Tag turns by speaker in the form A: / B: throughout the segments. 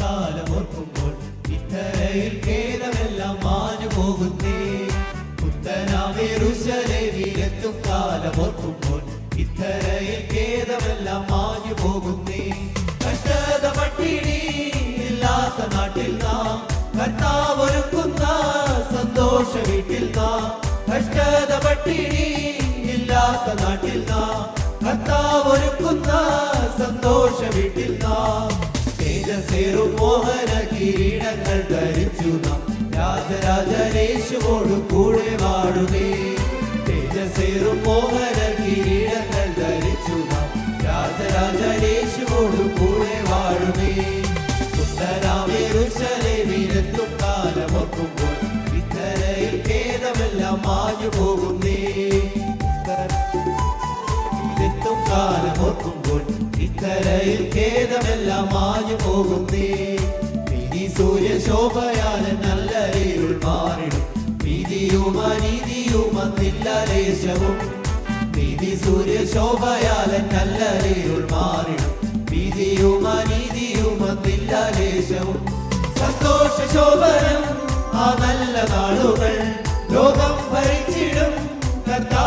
A: കാലം ഓർക്കുമ്പോൾ ഇത്തരയിൽ ഖേദമെല്ലാം മാഞ്ഞു പോകുന്നേ. പുത്തനാമേറുശലേവിയിലെത്തും കാലം ഓർക്കുമ്പോൾ ഇത്തരയിൽ ഖേദമെല്ലാം മാഞ്ഞു പോകുന്നേ. കഷ്ടത പട്ടിണി ഇല്ലാത്ത നാട്ടിൽ നാം കർത്താവൊരുക്കുന്ന സന്തോഷ വീട്ടിൽ നാം കഷ്ടത പട്ടിണി ഇല്ലാത്ത നാട്ടിൽ നാം കർത്താവൊരുക്കുന്ന സന്തോഷ തേജസേറു മോഹന കിരീടങ്ങൾ ധരിച്ചു നാം. രാജരാജനേശുവോട് കൂടെ വാടുകേ തേജസേറും മോഹന കിരീടങ്ങൾ ധരിച്ചു നാം. രാജരാജനേശുവോട് കൂടെ വാടുകേ സുന്ദരാമേറുശലേമിലെത്തും കാലമൊക്കുമ്പോൾ. ഇത്തരയിൽ ഖേദമെല്ലാം മാഞ്ഞു പോകുന്നേ ഇതെത്തും കാലമോർക്കുമ്പോൾ ഇക്കരയിൽ ഖേദമെല്ലാം മാഞ്ഞു പോകുന്നേ. നീതി സൂര്യ ശോഭയാൽ നല്ല ഇരുൾ മാറിടും നീതിയും അനീതിയും അന്നില്ല ലേശവും നീതി സൂര്യ ശോഭയാൽ നല്ല ഇരുൾ മാറിടും നീതിയും അനീതിയും അന്നില്ല ലേശവും സന്തോഷ ശോഭനം ആ നല്ല നാളുകൾ ലോകം ഭരിച്ചിടും. കർത്താവിനാളുകൾ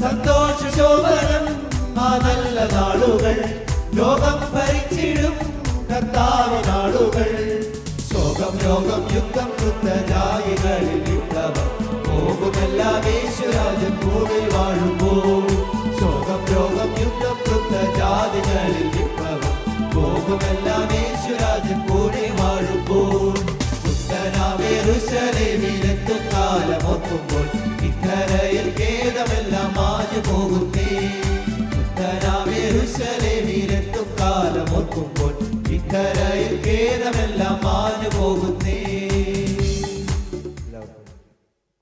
A: സന്തോഷ ശോഭനം ആ നല്ല നാളുകൾ. ലോകം ഭരിച്ചിടും കർത്താവിനാളുകൾ ശോകം രോഗം യുദ്ധം വൃത്തജാതികളിൽ വിട്ടവർ പോകുമെല്ലാം യേശുരാജൻ കൂടെ വാഴുമ്പോൾ. ശോകം രോഗം യുദ്ധം വൃത്തജാതികളിൽ വിട്ടവർ പോകുമെല്ലാം യേശുരാജൻ ഇക്കരയിൽ ഖേദമെല്ലാം മാഞ്ഞു പോകുന്നേ